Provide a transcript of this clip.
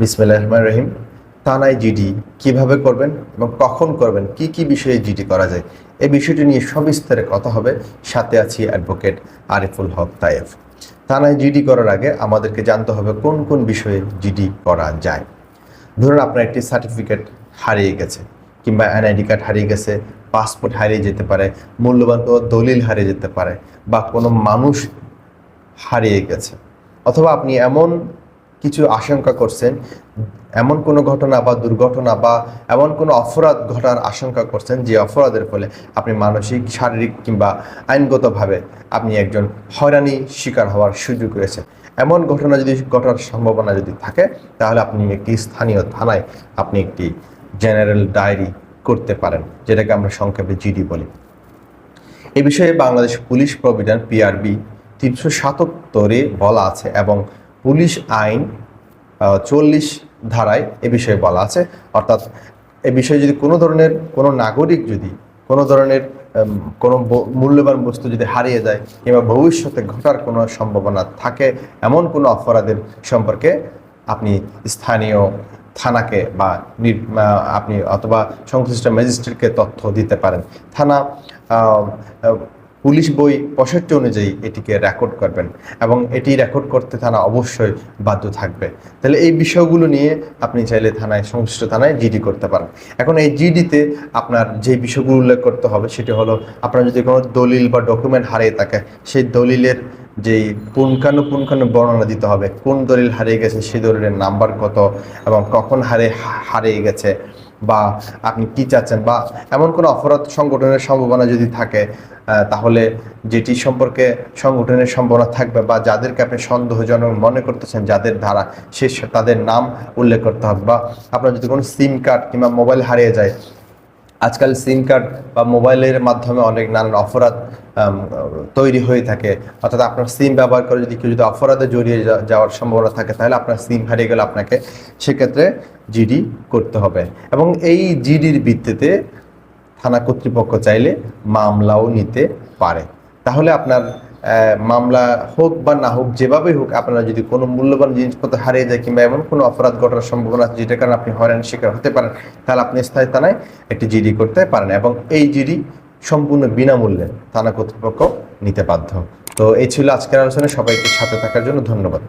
বিসমিল্লাহ রহমান রহিম থানায় জিডি কীভাবে করবেন এবং কখন করবেন, কি কি বিষয়ে জিডি করা যায়, এই বিষয়টি নিয়ে সবিস্তারে কথা হবে। সাথে আছি অ্যাডভোকেট আরিফুল হক তায়েফ। থানায় জিডি করার আগে আমাদেরকে জানতে হবে কোন কোন বিষয়ে জিডি করা যায়। ধরুন আপনার একটি সার্টিফিকেট হারিয়ে গেছে কিংবা এনআইডি কার্ড হারিয়ে গেছে, পাসপোর্ট হারিয়ে যেতে পারে, মূল্যবান কোনো দলিল হারিয়ে যেতে পারে বা কোনো মানুষ হারিয়ে গেছে। অথবা আপনি এমন কিছু আশঙ্কা করছেন, এমন কোনো ঘটনা বা দুর্ঘটনা বা এমন কোনো অপরাধ ঘটার আশঙ্কা করছেন যে অপরাধের ফলে আপনি মানসিক, শারীরিক কিংবা আইনগতভাবে আপনি একজন হয়রানি শিকার হওয়ার সুযোগ রয়েছে। এমন ঘটনা যদি ঘটার সম্ভাবনা যদি থাকে, তাহলে আপনি একটি স্থানীয় থানায় আপনি একটি জেনারেল ডায়েরি করতে পারেন, যেটাকে আমরা সংক্ষেপে জিডি বলি। এ বিষয়ে বাংলাদেশ পুলিশ প্রভিডেন্ট, পিআরবি, তিনশো সাতাত্তরে বলা আছে এবং পুলিশ আইন চল্লিশ ধারায় এ বিষয়ে বলা আছে। অর্থাৎ এ বিষয়ে যদি কোনো ধরনের কোনো নাগরিক যদি কোনো ধরনের কোনো মূল্যবান বস্তু যদি হারিয়ে যায় কিংবা ভবিষ্যতে ঘটার কোনো সম্ভাবনা থাকে, এমন কোনো অপরাধের সম্পর্কে আপনি স্থানীয় থানাকে বা আপনি অথবা সংশ্লিষ্ট ম্যাজিস্ট্রেটকে তথ্য দিতে পারেন। থানা পুলিশ বই পঁয়ষট্টি অনুযায়ী এটিকে রেকর্ড করবেন এবং এটি রেকর্ড করতে থানা অবশ্যই বাধ্য থাকবে। তাহলে এই বিষয়গুলো নিয়ে আপনি চাইলে থানায়, সংশ্লিষ্ট থানায় জিডি করতে পারেন। এখন এই জিডিতে আপনার যে বিষয়গুলো উল্লেখ করতে হবে, সেটি হলো আপনার যদি কোনো দলিল বা ডকুমেন্ট হারিয়ে থাকে, সেই দলিলের যেই পুঙ্খানুপুঙ্খানু বর্ণনা দিতে হবে, কোন দলিল হারিয়ে গেছে সেই দলিলের নাম্বার কত এবং কখন হারে হারিয়ে গেছে বা আপনি কি চাচ্ছেন বা এমন কোনো অপরাধ সংগঠনের সম্ভাবনা যদি থাকে তাহলে যেটি সম্পর্কে সংগঠনের সম্ভাবনা থাকবে বা যাদেরকে আপনি সন্দেহজনক মনে করতেছেন, যাদের ধারা সে তাদের নাম উল্লেখ করতে হবে বা আপনার যদি কোনো সিম কার্ড কিংবা মোবাইল হারিয়ে যায় আজকাল সিম কার্ড বা মোবাইলের মাধ্যমে অনেক নানান অপরাধ তৈরি হয়ে থাকে। অর্থাৎ আপনার সিম ব্যবহার করে যদি কেউ যদি অপরাধে জড়িয়ে যাওয়ার সম্ভাবনা থাকে, তাহলে আপনার সিম হারিয়ে গেলে আপনাকে সেক্ষেত্রে জিডি করতে হবে। এবং এই জিডির ভিত্তিতে থানা কর্তৃপক্ষ চাইলে মামলাও নিতে পারে। তাহলে আপনার মামলা হোক বা না হোক, যেভাবেই হোক, আপনারা যদি কোনো মূল্যবান জিনিসপত্র হারিয়ে যায় কিংবা এমন কোনো অপরাধ ঘটার সম্ভাবনা আছে যেটার কারণে আপনি হয়রান শিকার হতে পারেন, তাহলে আপনি স্থায়ী থানায় একটি জিডি করতে পারেন এবং এই জিডি সম্পূর্ণ বিনামূল্যে থানা কর্তৃপক্ষ নিতে বাধ্য। তো এই ছিল আজকের আলোচনা। সবাইকে সাথে থাকার জন্য ধন্যবাদ।